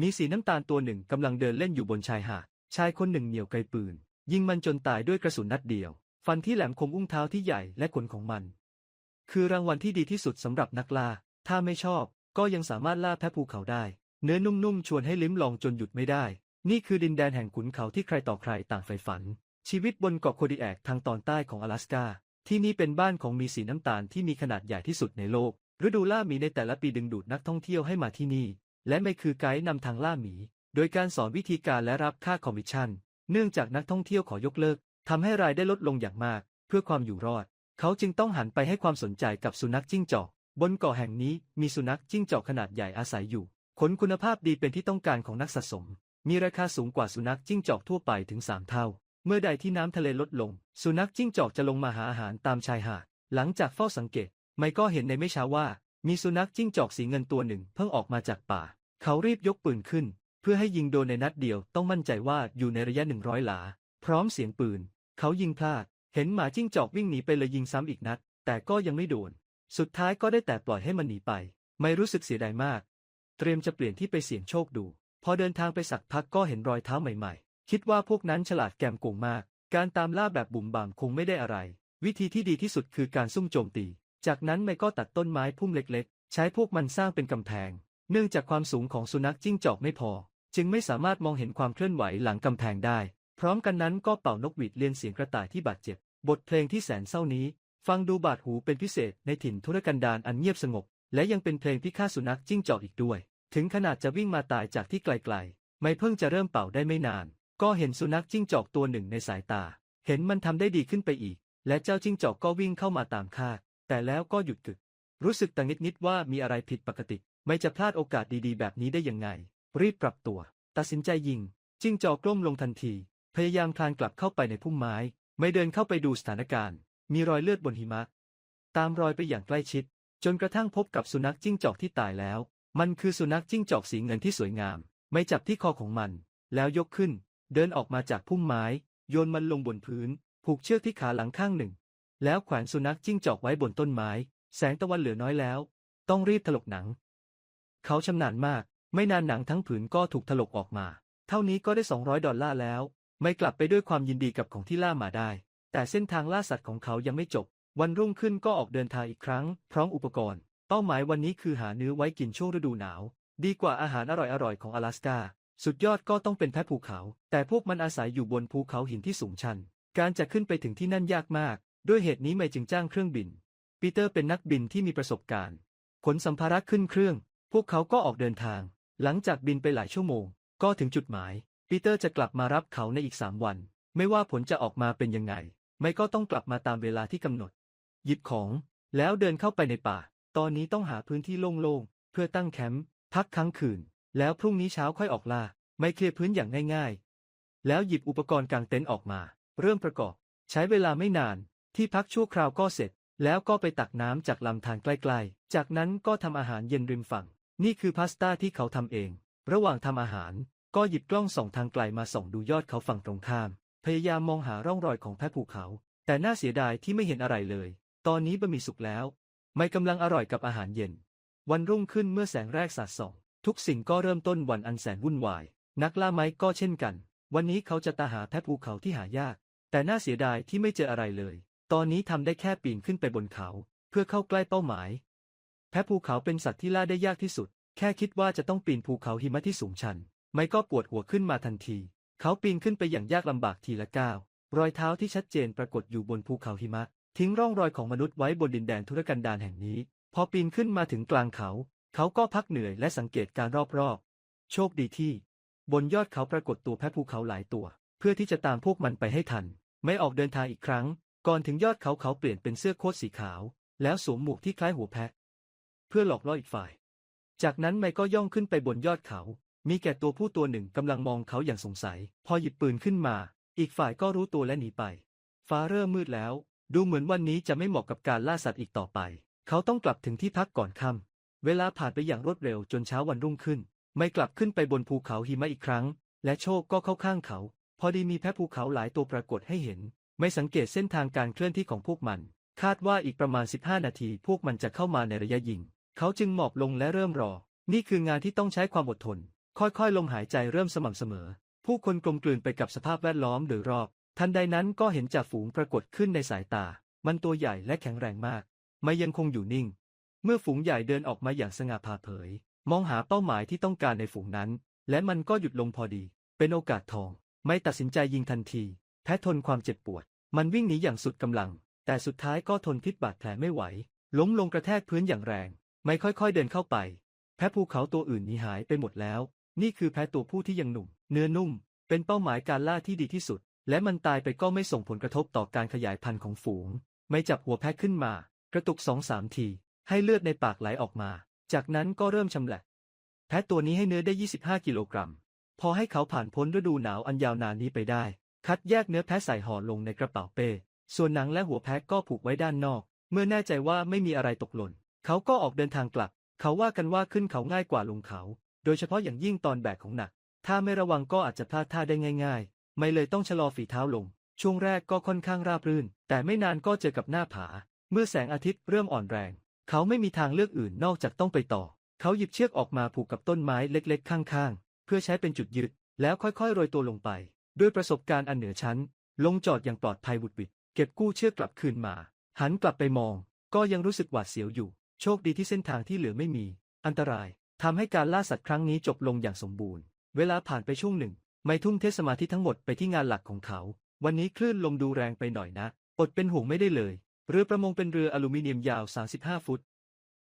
มีสีน้ำตาลตัวหนึ่งกำลังเดินเล่นอยู่บนชายหาด ชายคนหนึ่งเหนี่ยวไกปืน ยิงมันจนตายด้วยกระสุนนัดเดียว ฟันที่แหลมคมอุ้งเท้าที่ใหญ่และขนของมัน คือรางวัลที่ดีที่สุดสำหรับนักล่า ถ้าไม่ชอบ ก็ยังสามารถล่าแพะภูเขาได้ เนื้อนุ่มๆชวนให้ลิ้มลองจนหยุดไม่ได้ นี่คือดินแดนแห่งขุนเขาที่ใครต่อใครต่างใฝ่ฝัน ชีวิตบนเกาะโคดิแอกทางตอนใต้ของ阿拉สกาที่นี่เป็นบ้านของมีสีน้ำตาลที่มีขนาดใหญ่ที่สุดในโลก ฤดูล่ามีในแต่ละปีดึงดูดนักท่องเที่ยวให้มาที่นี่ และไม่คือไกด์นำทางล่าหมี โดยการสอนวิธีการและรับค่าคอมมิชชั่น เนื่องจากนักท่องเที่ยวขอยกเลิกทำให้รายได้ลดลงอย่างมาก เพื่อความอยู่รอด เขาจึงต้องหันไปให้ความสนใจกับสุนัขจิ้งจอก บนเกาะแห่งนี้มีสุนัขจิ้งจอกขนาดใหญ่อาศัยอยู่ ขนคุณภาพดีเป็นที่ต้องการของนักสะสม มีราคาสูงกว่าสุนัขจิ้งจอกทั่วไปถึง3เท่า เมื่อใดที่น้ำทะเลลดลง สุนัขจิ้งจอกจะลงมาหาอาหารตามชายหาด หลังจากเฝ้าสังเกต ไม่ก็เห็นในไม่ช้าว่า มีสุนัขจิ้งจอกสีเงินตัวหนึ่งเพิ่งออกมาจากป่า เขารีบยกปืนขึ้น เพื่อให้ยิงโดนในนัดเดียวต้องมั่นใจว่าอยู่ในระยะหนึ่งร้อยหลา พร้อมเสียงปืน เขายิงพลาด เห็นหมาจิ้งจอกวิ่งหนีไปเลยยิงซ้ำอีกนัด แต่ก็ยังไม่โดน สุดท้ายก็ได้แต่ปล่อยให้มันหนีไป ไม่รู้สึกเสียดายมาก เตรียมจะเปลี่ยนที่ไปเสี่ยงโชคดู พอเดินทางไปสักพักก็เห็นรอยเท้าใหม่ ๆ คิดว่าพวกนั้นฉลาดแกมโกงมาก การตามล่าแบบบุ่มบ่ามคงไม่ได้อะไร วิธีที่ดีที่สุดคือการซุ่มโจมตี จากนั้นไม่ก็ตัดต้นไม้พุ่มเล็กๆ ใช้พวกมันสร้างเป็นกำแพง เนื่องจากความสูงของสุนัขจิ้งจอกไม่พอ จึงไม่สามารถมองเห็นความเคลื่อนไหวหลังกำแพงได้ พร้อมกันนั้นก็เป่านกหวีดเลียนเสียงกระต่ายที่บาดเจ็บ บทเพลงที่แสนเศร้านี้ ฟังดูบาดหูเป็นพิเศษในถิ่นทุรกันดารอันเงียบสงบ และยังเป็นเพลงพิฆาตสุนัขจิ้งจอกอีกด้วย ถึงขนาดจะวิ่งมาตายจากที่ไกลๆ ไม่เพิ่งจะเริ่มเป่าได้ไม่นาน ก็เห็นสุนัขจิ้งจอกตัวหนึ่งในสายตา เห็นมันทำได้ดีขึ้นไปอีก และเจ้าจิ้งจอกก็วิ่งเข้ามาตามคาด แต่แล้วก็หยุดกึก รู้สึกตังนิดๆว่ามีอะไรผิดปกติ ไม่จะพลาดโอกาสดีๆ แบบนี้ได้ยังไง รีบปรับตัว ตัดสินใจยิง จิ้งจอกกล้มลงทันที พยายามคลานกลับเข้าไปในพุ่มไม้ ไม่เดินเข้าไปดูสถานการณ์ มีรอยเลือดบนหิมะ ตามรอยไปอย่างใกล้ชิด จนกระทั่งพบกับสุนัขจิ้งจอกที่ตายแล้ว มันคือสุนัขจิ้งจอกสีเงินที่สวยงาม ไม่จับที่คอของมัน แล้วยกขึ้น เดินออกมาจากพุ่มไม้ โยนมันลงบนพื้น ผูกเชือกที่ขาหลังข้างหนึ่ง แล้วแขวนสุนัขจิ้งจอกไว้บนต้นไม้ แสงตะวันเหลือน้อยแล้ว ต้องรีบถลกหนัง เขาชำนาญมาก ไม่นานหนังทั้งผืนก็ถูกถลกออกมา เท่านี้ก็ได้ 200 ดอลลาร์แล้ว ไม่กลับไปด้วยความยินดีกับของที่ล่ามาได้ แต่เส้นทางล่าสัตว์ของเขายังไม่จบ วันรุ่งขึ้นก็ออกเดินทางอีกครั้ง พร้อมอุปกรณ์ เป้าหมายวันนี้คือหาเนื้อไว้กินช่วงฤดูหนาว ดีกว่าอาหารอร่อยๆของ阿拉สกาสุดยอดก็ต้องเป็นแพะภูเขา แต่พวกมันอาศัยอยู่บนภูเขาหินที่สูงชัน การจะขึ้นไปถึงที่นั่นยากมาก ด้วยเหตุนี้ไม่จึงจ้างเครื่องบิน ปีเตอร์เป็นนักบินที่มีประสบการณ์ ขนสัมภาระขึ้นเครื่อง พวกเขาก็ออกเดินทาง หลังจากบินไปหลายชั่วโมง ก็ถึงจุดหมาย ปีเตอร์จะกลับมารับเขาในอีกสามวัน ไม่ว่าผลจะออกมาเป็นยังไง ไม่ก็ต้องกลับมาตามเวลาที่กำหนด หยิบของ แล้วเดินเข้าไปในป่า ตอนนี้ต้องหาพื้นที่โล่งๆ เพื่อตั้งแคมป์ พักค้างคืน แล้วพรุ่งนี้เช้าค่อยออกล่า ไม่เคลียร์พื้นอย่างง่าย ๆ แล้วหยิบอุปกรณ์กางเต็นท์ออกมา เริ่มประกอบ ใช้เวลาไม่นาน ที่พักชั่วคราวก็เสร็จ แล้วก็ไปตักน้ำจากลำธารใกล้ๆ จากนั้นก็ทำอาหารเย็นริมฝั่ง นี่คือพาสต้าที่เขาทำเอง ระหว่างทำอาหาร ก็หยิบกล้องส่องทางไกลมาส่องดูยอดเขาฝั่งตรงข้าม พยายามมองหาร่องรอยของแพะภูเขา แต่น่าเสียดายที่ไม่เห็นอะไรเลย ตอนนี้บะหมี่สุกแล้ว ไม่กำลังอร่อยกับอาหารเย็น วันรุ่งขึ้นเมื่อแสงแรกสาดส่อง ทุกสิ่งก็เริ่มต้นวันอันแสนวุ่นวาย นักล่าไม้ก็เช่นกัน วันนี้เขาจะตาหาแพะภูเขาที่หายาก แต่น่าเสียดายที่ไม่เจออะไรเลย ตอนนี้ทำได้แค่ปีนขึ้นไปบนเขา เพื่อเข้าใกล้เป้าหมาย แพะภูเขาเป็นสัตว์ที่ล่าได้ยากที่สุด แค่คิดว่าจะต้องปีนภูเขาหิมะที่สูงชัน ไม่ก็ปวดหัวขึ้นมาทันที เขาปีนขึ้นไปอย่างยากลำบากทีละก้าวรอยเท้าที่ชัดเจนปรากฏอยู่บนภูเขาหิมะ ทิ้งร่องรอยของมนุษย์ไว้บนดินแดนธุรกันดารแห่งนี้ พอปีนขึ้นมาถึงกลางเขา เขาก็พักเหนื่อยและสังเกตการรอบๆ โชคดีที่ บนยอดเขาปรากฏตัวแพะภูเขาหลายตัว เพื่อที่จะตามพวกมันไปให้ทัน ไม่ออกเดินทางอีกครั้ง ก่อนถึงยอดเขาเขาเปลี่ยนเป็นเสื้อโค้ทสีขาว แล้วสวมหมวกที่คล้ายหัวแพะ เพื่อหลอกล่ออีกฝ่าย จากนั้นไม่ก็ย่องขึ้นไปบนยอดเขา มีแก่ตัวผู้ตัวหนึ่งกำลังมองเขาอย่างสงสัย พอหยิบปืนขึ้นมา อีกฝ่ายก็รู้ตัวและหนีไป ฟ้าเริ่มมืดแล้ว ดูเหมือนวันนี้จะไม่เหมาะกับการล่าสัตว์อีกต่อไป เขาต้องกลับถึงที่พักก่อนค่ำเวลาผ่านไปอย่างรวดเร็วจนเช้าวันรุ่งขึ้น ไม่กลับขึ้นไปบนภูเขาหิมะอีกครั้ง และโชคก็เข้าข้างเขา พอดีมีแพะภูเขาหลายตัวปรากฏให้เห็น ไม่สังเกตเส้นทางการเคลื่อนที่ของพวกมัน คาดว่าอีกประมาณ 15 นาที พวกมันจะเข้ามาในระยะยิง เขาจึงหมอบลงและเริ่มรอ นี่คืองานที่ต้องใช้ความอดทน ค่อยๆ ลมหายใจเริ่มสม่ำเสมอ ผู้คนกลมกลืนไปกับสภาพแวดล้อมโดยรอบ ทันใดนั้นก็เห็นจ่าฝูงปรากฏขึ้นในสายตา มันตัวใหญ่และแข็งแรงมากไม่ยังคงอยู่นิ่ง เมื่อฝูงใหญ่เดินออกมาอย่างสง่าผ่าเผย มองหาเป้าหมายที่ต้องการในฝูงนั้น และมันก็หยุดลงพอดี เป็นโอกาสทอง ไม่ตัดสินใจยิงทันที แพ้ทนความเจ็บปวด มันวิ่งหนีอย่างสุดกำลัง แต่สุดท้ายก็ทนพิษบาดแผลไม่ไหว ล้มลงกระแทกพื้นอย่างแรง ไม่ค่อยๆเดินเข้าไป แพะภูเขาตัวอื่นหนีหายไปหมดแล้ว นี่คือแพะตัวผู้ที่ยังหนุ่ม เนื้อนุ่ม เป็นเป้าหมายการล่าที่ดีที่สุด และมันตายไปก็ไม่ส่งผลกระทบต่อการขยายพันธุ์ของฝูง ไม่จับหัวแพะขึ้นมา กระตุกสองสามที ให้เลือดในปากไหลออกมา จากนั้นก็เริ่มชำแหละ แพะตัวนี้ให้เนื้อได้ 25 กิโลกรัม พอให้เขาผ่านพ้นฤดูหนาวอันยาวนานนี้ไปได้ คัดแยกเนื้อแพะใส่ห่อลงในกระเป๋าเป้ ส่วนหนังและหัวแพะก็ผูกไว้ด้านนอก เมื่อแน่ใจว่าไม่มีอะไรตกหล่น เขาก็ออกเดินทางกลับ เขาว่ากันว่าขึ้นเขาง่ายกว่าลงเขา โดยเฉพาะอย่างยิ่งตอนแบกของหนัก ถ้าไม่ระวังก็อาจจะพลาดท่าได้ง่าย ๆ ไม่เลยต้องชะลอฝีเท้าลง ช่วงแรกก็ค่อนข้างราบรื่น แต่ไม่นานก็เจอกับหน้าผา เมื่อแสงอาทิตย์เริ่มอ่อนแรง เขาไม่มีทางเลือกอื่นนอกจากต้องไปต่อ เขาหยิบเชือกออกมาผูกกับต้นไม้เล็ก ๆ ข้างๆ เพื่อใช้เป็นจุดยึด แล้วค่อยๆ โรยตัวลงไป ด้วยประสบการณ์อันเหนือชั้น ลงจอดอย่างปลอดภัยบุดบิดเก็บกู้เชือกกลับคืนมา หันกลับไปมอง ก็ยังรู้สึกหวาดเสียวอยู่ โชคดีที่เส้นทางที่เหลือไม่มี อันตรายทำให้การล่าสัตว์ครั้งนี้จบลงอย่างสมบูรณ์ เวลาผ่านไปช่วงหนึ่ง ไม่ทุ่มเทสมาธิทั้งหมดไปที่งานหลักของเขา วันนี้คลื่นลมดูแรงไปหน่อยนะ อดเป็นห่วงไม่ได้เลย เรือประมงเป็นเรืออลูมิเนียมยาว 35 ฟุต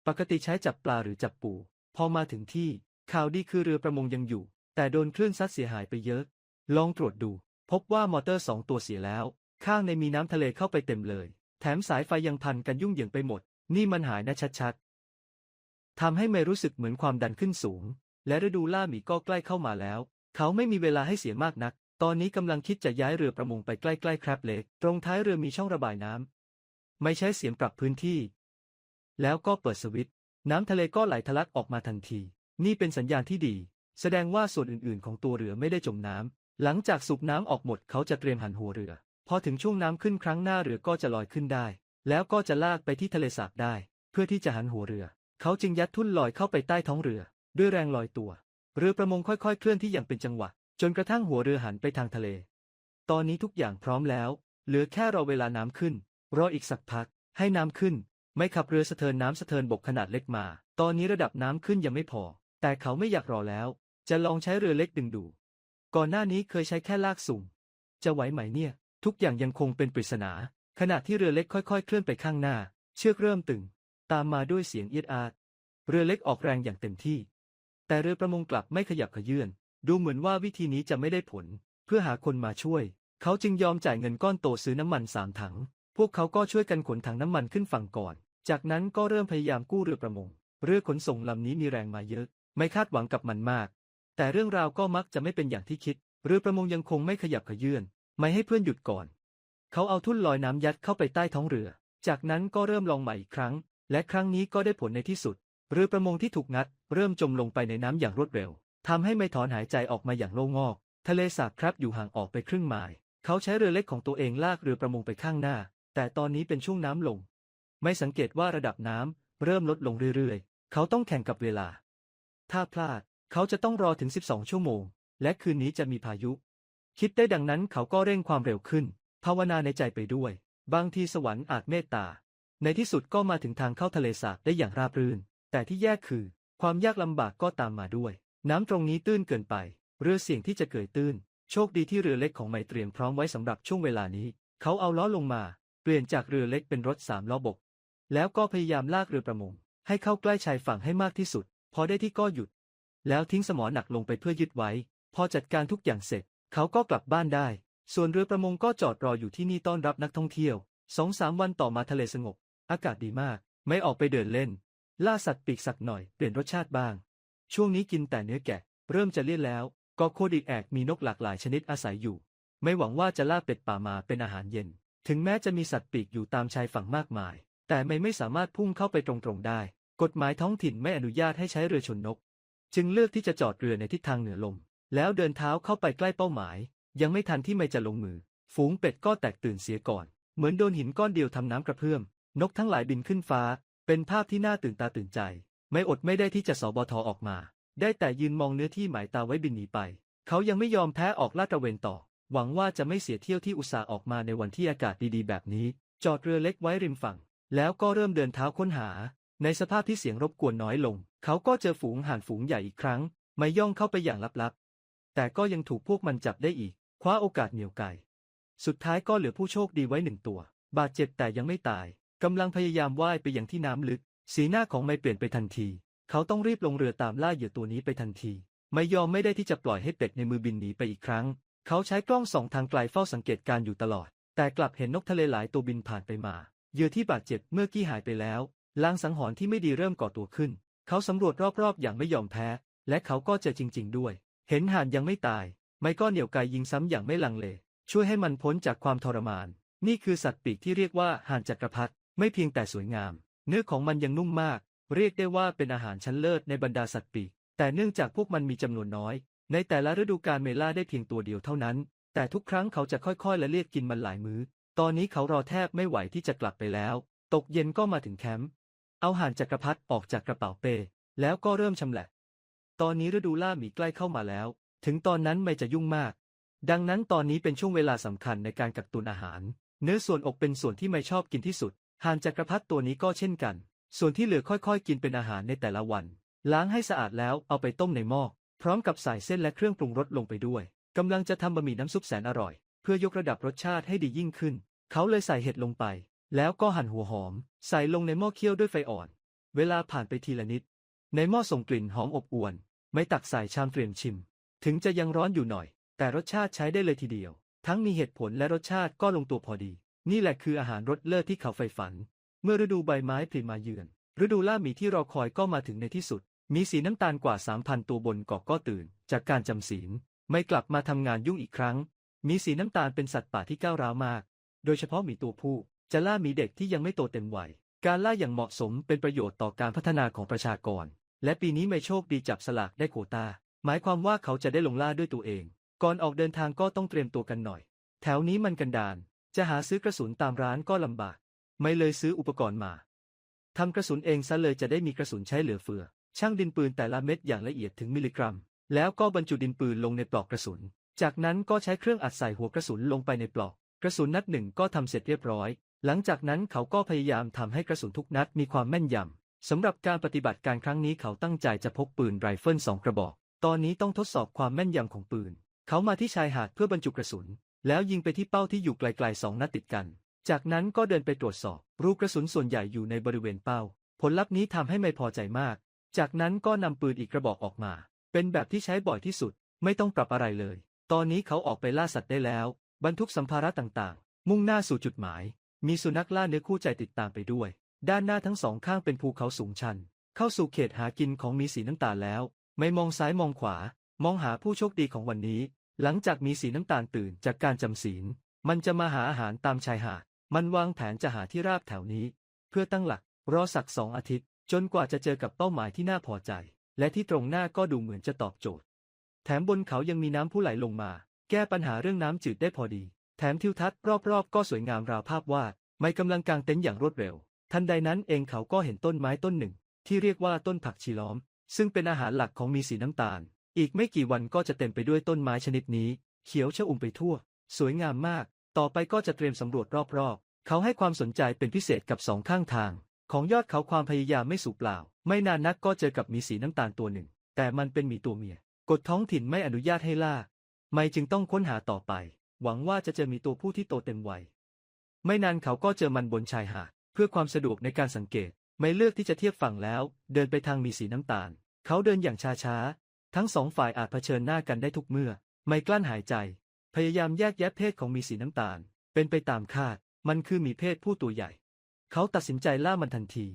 ปกติใช้จับปลาหรือจับปู พอมาถึงที่ ข่าวดีคือเรือประมงยังอยู่ แต่โดนคลื่นซัดเสียหายไปเยอะ ลองตรวจดู พบว่ามอเตอร์สองตัวเสียแล้ว ข้างในมีน้ำทะเลเข้าไปเต็มเลย แถมสายไฟยังพันกันยุ่งเหยิงไปหมด นี่มันหายนะชัดๆทำให้เมย์รู้สึกเหมือนความดันขึ้นสูง และฤดูล่าหมีก็ใกล้เข้ามาแล้ว เขาไม่มีเวลาให้เสียมากนัก ตอนนี้กำลังคิดจะย้ายเรือประมงไปใกล้ๆแครบเล็กตรงท้ายเรือมีช่องระบายน้ำไม่ใช้เสียงปรับพื้นที่ แล้วก็เปิดสวิตช์น้ำทะเลก็ไหลทะลักออกมาทันที นี่เป็นสัญญาณที่ดี แสดงว่าส่วนอื่นๆ ของตัวเรือไม่ได้จมน้ำ หลังจากสูบน้ำออกหมดเขาจะเตรียมหันหัวเรือ พอถึงช่วงน้ำขึ้นครั้งหน้าเรือก็จะลอยขึ้นได้ แล้วก็จะลากไปที่ทะเลสาบได้ เพื่อที่จะหันหัวเรือ เขาจึงยัดทุ่นลอยเข้าไปใต้ท้องเรือ ด้วยแรงลอยตัว เรือประมงค่อยๆ เคลื่อนที่อย่างเป็นจังหวะ จนกระทั่งหัวเรือหันไปทางทะเล ตอนนี้ทุกอย่างพร้อมแล้ว เหลือแค่รอเวลาน้ำขึ้น รออีกสักพัก ให้น้ำขึ้น ไม่ขับเรือสะเทินน้ำสะเทินบกขนาดเล็กมา ตอนนี้ระดับน้ำขึ้นยังไม่พอ แต่เขาไม่อยากรอแล้ว จะลองใช้เรือเล็กดึงดู ก่อนหน้านี้เคยใช้แค่ลากสุ่ม จะไหวไหมเนี่ย ทุกอย่างยังคงเป็นปริศนา ขณะที่เรือเล็กค่อยๆ เคลื่อนไปข้างหน้า เชือกเริ่มตึง ตามมาด้วยเสียงเอียดอาด เรือเล็กออกแรงอย่างเต็มที่ แต่เรือประมงกลับไม่ขยับขยื่น ดูเหมือนว่าวิธีนี้จะไม่ได้ผล เพื่อหาคนมาช่วย เขาจึงยอมจ่ายเงินก้อนโตซื้อน้ำมันสามถัง พวกเขาก็ช่วยกันขนถังน้ำมันขึ้นฝั่งก่อน จากนั้นก็เริ่มพยายามกู้เรือประมง เรือขนส่งลำนี้มีแรงมาเยอะ ไม่คาดหวังกับมันมาก แต่เรื่องราวก็มักจะไม่เป็นอย่างที่คิด เรือประมงยังคงไม่ขยับขยื่นไม่ให้เพื่อนหยุดก่อน เขาเอาทุ่นลอยน้ำยัดเข้าไปใต้ท้องเรือ จากนั้นก็เริ่มลองใหม่อีกครั้ง และครั้งนี้ก็ได้ผลในที่สุด เรือประมงที่ถูกงัด เริ่มจมลงไปในน้ำอย่างรวดเร็วทำให้ไม่ถอนหายใจออกมาอย่างโล่งอก ทะเลสาบครับอยู่ห่างออกไปครึ่งไมล์เขาใช้เรือเล็กของตัวเองลากเรือประมงไปข้างหน้า แต่ตอนนี้เป็นช่วงน้ำลง ไม่สังเกตว่าระดับน้ำเริ่มลดลงเรื่อยๆ เขาต้องแข่งกับเวลา ถ้าพลาด เขาจะต้องรอถึง 12 ชั่วโมง และคืนนี้จะมีพายุ คิดได้ดังนั้นเขาก็เร่งความเร็วขึ้น ภาวนาในใจไปด้วย บางทีสวรรค์อาจเมตตา ในที่สุดก็มาถึงทางเข้าทะเลสาบได้อย่างราบรื่น แต่ที่แย่คือ ความยากลำบากก็ตามมาด้วย น้ำตรงนี้ตื้นเกินไป เรือเสี่ยงที่จะเกิดตื้น โชคดีที่เรือเล็กของไมเตรียมพร้อมไว้สำหรับช่วงเวลานี้ เขาเอาล้อลงมา เปลี่ยนจากเรือเล็กเป็นรถสามล้อบก แล้วก็พยายามลากเรือประมงให้เข้าใกล้ชายฝั่งให้มากที่สุด พอได้ที่ก็หยุด แล้วทิ้งสมอหนักลงไปเพื่อยึดไว้ พอจัดการทุกอย่างเสร็จ เขาก็กลับบ้านได้ ส่วนเรือประมงก็จอดรออยู่ที่นี่ต้อนรับนักท่องเที่ยวสองสามวันต่อมาทะเลสงบ อากาศดีมาก ไม่ออกไปเดินเล่น ล่าสัตว์ปีกสักหน่อยเปลี่ยนรสชาติบ้าง ช่วงนี้กินแต่เนื้อแกะ เริ่มจะเลี่ยนแล้วกอโคดิกแอกมีนกหลากหลายชนิดอาศัยอยู่ ไม่หวังว่าจะล่าเป็ดป่ามาเป็นอาหารเย็น ถึงแม้จะมีสัตว์ปีกอยู่ตามชายฝั่งมากมาย แต่ไม่ไม่สามารถพุ่งเข้าไปตรงๆได้ กฎหมายท้องถิ่นไม่อนุญาตให้ใช้เรือชนนก จึงเลือกที่จะจอดเรือในทิศทางเหนือลม แล้วเดินเท้าเข้าไปใกล้เป้าหมาย ยังไม่ทันที่ไม่จะลงมือ ฝูงเป็ดก็แตกตื่นเสียก่อน เหมือนโดนหินก้อนเดียวทำน้ำกระเพื่อม นกทั้งหลายบินขึ้นฟ้า เป็นภาพที่น่าตื่นตาตื่นใจ ไม่อดไม่ได้ที่จะสบทออกมา ได้แต่ยืนมองเนื้อที่หมายตาไว้บินหนีไป เขายังไม่ยอมแพ้ออกลาดตระเวนต่อ หวังว่าจะไม่เสียเที่ยวที่อุตส่าห์ออกมาในวันที่อากาศดีๆ แบบนี้ จอดเรือเล็กไว้ริมฝั่ง แล้วก็เริ่มเดินเท้าค้นหา ในสภาพที่เสียงรบกวนน้อยลง เขาก็เจอฝูงห่านฝูงใหญ่อีกครั้ง ไม่ย่องเข้าไปอย่างลับๆ แต่ก็ยังถูกพวกมันจับได้อีก คว้าโอกาสเหนี่ยวไกสุดท้ายก็เหลือผู้โชคดีไว้หนึ่งตัว บาดเจ็บแต่ยังไม่ตาย กำลังพยายามว่ายไปอยังที่น้ำลึก สีหน้าของไม่เปลี่ยนไปทันที เขาต้องรีบลงเรือตามล่าเหยื่อตัวนี้ไปทันที ไม่ยอมไม่ได้ที่จะปล่อยให้เป็ดในมือบินหนีไปอีกครั้ง เขาใช้กล้องส่องทางไกลเฝ้าสังเกตการอยู่ตลอด แต่กลับเห็นนกทะเลหลายตัวบินผ่านไปมา เหยื่อที่บาดเจ็บเมื่อกี้หายไปแล้ว ลางสังหรณ์ที่ไม่ดีเริ่มก่อตัวขึ้น เขาสำรวจรอบๆ อย่างไม่ยอมแพ้ และเขาก็เจอจริง ๆ ด้วย เห็นห่านยังไม่ตาย ไม่ก็เหนี่ยวไกยิงซ้ำอย่างไม่ลังเล ช่วยให้มันพ้นจากความทรมาน นี่คือสัตว์ปีกที่เรียกว่าห่านจักรพรรดิไม่เพียงแต่สวยงาม เนื้อของมันยังนุ่มมาก เรียกได้ว่าเป็นอาหารชั้นเลิศในบรรดาสัตว์ปีก แต่เนื่องจากพวกมันมีจำนวนน้อย ในแต่ละฤดูกาลเมล่าได้เพียงตัวเดียวเท่านั้น แต่ทุกครั้งเขาจะค่อยๆและเรียกกินมันหลายมื้อ ตอนนี้เขารอแทบไม่ไหวที่จะกลับไปแล้ว ตกเย็นก็มาถึงแคมป์ เอาห่านจักรพรรดิออกจากกระเป๋าเป้แล้วก็เริ่มชำแหละ ตอนนี้ฤดูล่าหมีใกล้เข้ามาแล้ว ถึงตอนนั้นไม่จะยุ่งมาก ดังนั้นตอนนี้เป็นช่วงเวลาสำคัญในการกักตุนอาหาร เนื้อส่วนอกเป็นส่วนที่ไม่ชอบกินที่สุด ห่านจักรพรรดิตัวนี้ก็เช่นกัน ส่วนที่เหลือค่อยๆ กินเป็นอาหารในแต่ละวัน ล้างให้สะอาดแล้วเอาไปต้มในหม้อ พร้อมกับใส่เส้นและเครื่องปรุงรสลงไปด้วยกำลังจะทำบะหมี่น้ำซุปแสนอร่อย เพื่อยกระดับรสชาติให้ดียิ่งขึ้น เขาเลยใส่เห็ดลงไป แล้วก็หั่นหัวหอม ใส่ลงในหม้อเคี่ยวด้วยไฟอ่อน เวลาผ่านไปทีละนิด ในหม้อส่งกลิ่นหอมอบอวนไม่ตักใส่ชามเตรียมชิม ถึงจะยังร้อนอยู่หน่อย แต่รสชาติใช้ได้เลยทีเดียว ทั้งมีเหตุผลและรสชาติก็ลงตัวพอดี นี่แหละคืออาหารรสเลิศที่เขาใฝ่ฝัน เมื่อฤดูใบไม้ผลิมาเยือน ฤดูล่าหมีที่รอคอยก็มาถึงในที่สุด มีสีน้ำตาลกว่า 3,000 ตัวบนเกาะก็ตื่น จากการจำศีล ไม่กลับมาทำงานยุ่งอีกครั้ง มีสีน้ำตาลเป็นสัตว์ป่าที่ก้าวร้าวมาก โดยเฉพาะหมีตัวผู้ จะล่าหมีเด็กที่ยังไม่โตเต็มวัย การล่าอย่างเหมาะสมเป็นประโยชน์ต่อการพัฒนาของประชากร และปีนี้ไม่โชคดีจับสลากได้โควตา หมายความว่าเขาจะได้ลงล่าด้วยตัวเอง ก่อนออกเดินทางก็ต้องเตรียมตัวกันหน่อย แถวนี้มันกันดานจะหาซื้อกระสุนตามร้านก็ลำบาก ไม่เลยซื้ออุปกรณ์มาทำกระสุนเองซะเลยจะได้มีกระสุนใช้เหลือเฟือ ช่างดินปืนแต่ละเม็ดอย่างละเอียดถึงมิลลิกรัม แล้วก็บรรจุดินปืนลงในปลอกกระสุน จากนั้นก็ใช้เครื่องอัดใส่หัวกระสุนลงไปในปลอก กระสุนนัดหนึ่งก็ทำเสร็จเรียบร้อย หลังจากนั้นเขาก็พยายามทำให้กระสุนทุกนัดมีความแม่นยำ สำหรับการปฏิบัติการครั้งนี้เขาตั้งใจจะพกปืนไรเฟิลสองกระบอก ตอนนี้ต้องทดสอบความแม่นยำของปืน เขามาที่ชายหาดเพื่อบรรจุกระสุน แล้วยิงไปที่เป้าที่อยู่ไกลๆสองนัดติดกัน จากนั้นก็เดินไปตรวจสอบ รูกระสุนส่วนใหญ่อยู่ในบริเวณเป้า ผลลัพธ์นี้ทำให้ไม่พอใจมาก จากนั้นก็นำปืนอีกกระบอกออกมา เป็นแบบที่ใช้บ่อยที่สุด ไม่ต้องปรับอะไรเลย ตอนนี้เขาออกไปล่าสัตว์ได้แล้ว บรรทุกสัมภาระต่างๆ มุ่งหน้าสู่จุดหมาย มีสุนัขล่าเนื้อคู่ใจติดตามไปด้วย ด้านหน้าทั้งสองข้างเป็นภูเขาสูงชัน เข้าสู่เขตหากินของมีสีน้ำตาลแล้ว ไม่มองซ้ายมองขวา มองหาผู้โชคดีของวันนี้ หลังจากมีสีน้ำตาลตื่นจากการจำศีล มันจะมาหาอาหารตามชายหาด มันวางแผนจะหาที่ราบแถวนี้ เพื่อตั้งหลัก รอสักสองอาทิตย์ จนกว่าจะเจอกับเป้าหมายที่น่าพอใจ และที่ตรงหน้าก็ดูเหมือนจะตอบโจทย์ แถมบนเขายังมีน้ำผู้ไหลลงมา แก้ปัญหาเรื่องน้ำจืดได้พอดี แถมทิวทัศน์รอบๆ ก็สวยงามราวภาพวาดไม่กำลังกางเต็นท์อย่างรวดเร็ว ทันใดนั้นเองเขาก็เห็นต้นไม้ต้นหนึ่ง ที่เรียกว่าต้นผักชีล้อม ซึ่งเป็นอาหารหลักของมีสีน้ำตาล อีกไม่กี่วันก็จะเต็มไปด้วยต้นไม้ชนิดนี้ เขียวชอุ่มไปทั่ว สวยงามมาก ต่อไปก็จะเตรียมสำรวจรอบๆ เขาให้ความสนใจเป็นพิเศษกับสองข้างทาง ของยอดเขาความพยายามไม่สูญเปล่า ไม่นานนักก็เจอกับมีสีน้ำตาลตัวหนึ่ง แต่มันเป็นหมีตัวเมียกฎท้องถิ่นไม่อนุญาตให้ล่า ไม่จึงต้องค้นหาต่อไป หวังว่าจะเจอมีตัวผู้ที่โตเต็มวัย ไม่นานเขาก็เจอมันบนชายหาด เพื่อความสะดวกในการสังเกต ไม่เลือกที่จะเทียบฝั่งแล้ว เดินไปทางมีสีน้ำตาล เขาเดินอย่างช้าๆ ทั้งสองฝ่ายอาจเผชิญหน้ากันได้ทุกเมื่อ ไม่กลั้นหายใจ พยายามแยกแยะเพศของมีสีน้ำตาล เป็นไปตามคาด มันคือมีเพศผู้ตัวใหญ่ เขาตัดสินใจล่ามันทันที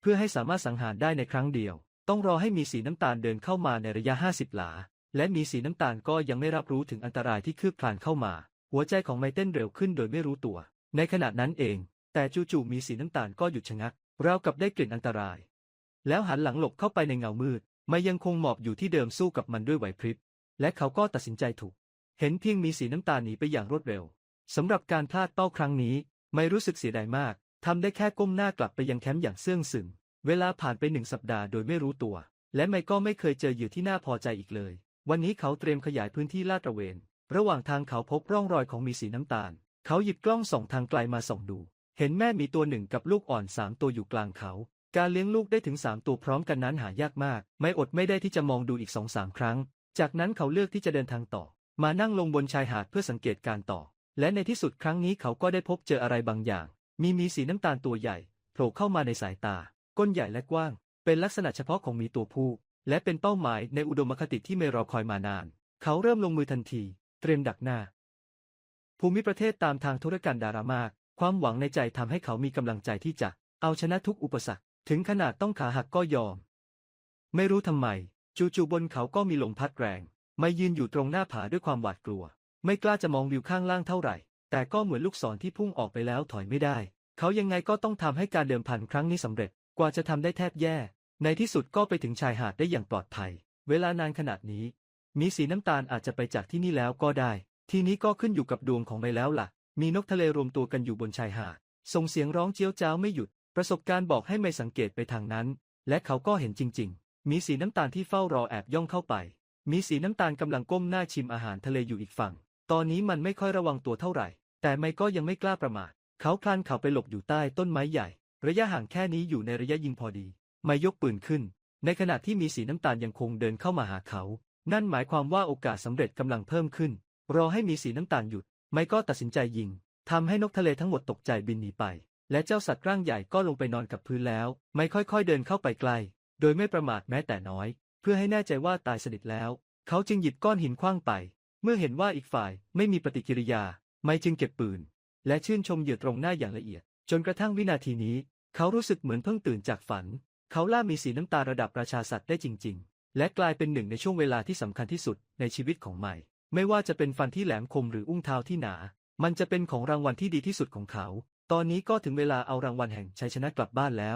เพื่อให้สามารถสังหารได้ในครั้งเดียว ต้องรอให้มีสีน้ำตาลเดินเข้ามาในระยะ 50 หลา และมีสีน้ำตาลก็ยังไม่รับรู้ถึงอันตรายที่คืบคลานเข้ามา หัวใจของไมเต้นเร็วขึ้นโดยไม่รู้ตัว ในขณะนั้นเอง แต่จู่ๆมีสีน้ำตาลก็หยุดชะงักราวกับได้กลิ่นอันตราย แล้วหันหลังหลบเข้าไปในเงามืดไม่ยังคงหมอบอยู่ที่เดิมสู้กับมันด้วยไหวพริบ และเขาก็ตัดสินใจถูก เห็นเพียงมีสีน้ำตาลหนีไปอย่างรวดเร็วสำหรับการพลาดเป้าครั้งนี้ ไม่รู้สึกเสียดายมากทำได้แค่ก้มหน้ากลับไปยังแคมป์อย่างเสื่องซึมเวลาผ่านไปหนึ่งสัปดาห์โดยไม่รู้ตัว และไม่ก็ไม่เคยเจอเหยื่อที่น่าพอใจอีกเลย วันนี้เขาเตรียมขยายพื้นที่ลาดตระเวน ระหว่างทางเขาพบร่องรอยของมีสีน้ำตาล เขาหยิบกล้องส่องทางไกลมาส่องดู เห็นแม่มีตัวหนึ่งกับลูกอ่อนสามตัวอยู่กลางเขา การเลี้ยงลูกได้ถึงสามตัวพร้อมกันนั้นหายากมาก ไม่อดไม่ได้ที่จะมองดูอีกสองสามครั้ง จากนั้นเขาเลือกที่จะเดินทางต่อ มานั่งลงบนชายหาดเพื่อสังเกตการต่อ และในที่สุดครั้งนี้เขาก็ได้พบเจออะไรบางอย่าง มีมีสีน้ำตาลตัวใหญ่โผล่เข้ามาในสายตา ก้นใหญ่และกว้าง เป็นลักษณะเฉพาะของมีตัวผู้ และเป็นเป้าหมายในอุดมคติที่ไม่รอคอยมานาน เขาเริ่มลงมือทันที เตรียมดักหน้า ภูมิประเทศตามทางธุรกันดารามาก ความหวังในใจทำให้เขามีกำลังใจที่จะ เอาชนะทุกอุปสรรค ถึงขนาดต้องขาหักก็ยอม ไม่รู้ทำไม จู่ๆบนเขาก็มีลมพัดแรง ไม่ยืนอยู่ตรงหน้าผาด้วยความหวาดกลัว ไม่กล้าจะมองวิวข้างล่างเท่าไหร่ แต่ก็เหมือนลูกศรที่พุ่งออกไปแล้วถอยไม่ได้ เขายังไงก็ต้องทำให้การเดิมพันครั้งนี้สำเร็จ กว่าจะทำได้แทบแย่ ในที่สุดก็ไปถึงชายหาดได้อย่างปลอดภัย เวลานานขนาดนี้ มีสีน้ำตาลอาจจะไปจากที่นี่แล้วก็ได้ ทีนี้ก็ขึ้นอยู่กับดวงของไปแล้วล่ะ มีนกทะเลรวมตัวกันอยู่บนชายหาด ส่งเสียงร้องเจี๊ยวจ้าวไม่หยุด ประสบการณ์บอกให้ไม่สังเกตไปทางนั้น และเขาก็เห็นจริง ๆ มีสีน้ำตาลที่เฝ้ารอแอบย่องเข้าไป มีสีน้ำตาลกำลังก้มหน้าชิมอาหารทะเลอยู่อีกฝั่ง ตอนนี้มันไม่ค่อยระวังตัวเท่าไหร่ แต่ไม่ก็ยังไม่กล้าประมาท เขาคลานเข่าไปหลบอยู่ใต้ต้นไม้ใหญ่ ระยะห่างแค่นี้อยู่ในระยะยิงพอดี ไม่ยกปืนขึ้น ในขณะที่มีสีน้ำตาลยังคงเดินเข้ามาหาเขา นั่นหมายความว่าโอกาสสำเร็จกำลังเพิ่มขึ้น รอให้มีสีน้ำตาลหยุด ไม่ก็ตัดสินใจยิงทำให้นกทะเลทั้งหมดตกใจบินหนีไป และเจ้าสัตว์ร่างใหญ่ก็ลงไปนอนกับพื้นแล้ว ไม่ค่อยๆเดินเข้าไปใกล โดยไม่ประมาทแม้แต่น้อย เพื่อให้แน่ใจว่าตายสนิทแล้ว เขาจึงหยิบก้อนหินขว้างไป เมื่อเห็นว่าอีกฝ่ายไม่มีปฏิกิริยา ไม่จึงเก็บปืน และชื่นชมเหยื่อตรงหน้าอย่างละเอียด จนกระทั่งวินาทีนี้ เขารู้สึกเหมือนเพิ่งตื่นจากฝัน เขาล่ามีสีน้ำตาระดับราชาสัตว์ได้จริง ๆ และกลายเป็นหนึ่งในช่วงเวลาที่สำคัญที่สุดในชีวิตของใหม่ ไม่ว่าจะเป็นฟันที่แหลมคมหรืออุ้งเท้าที่หนา มันจะเป็นของรางวัลที่ดีที่สุดของเขา ตอนนี้ก็ถึงเวลาเอารางวัลแห่งชัยชนะกลับบ้านแล้ว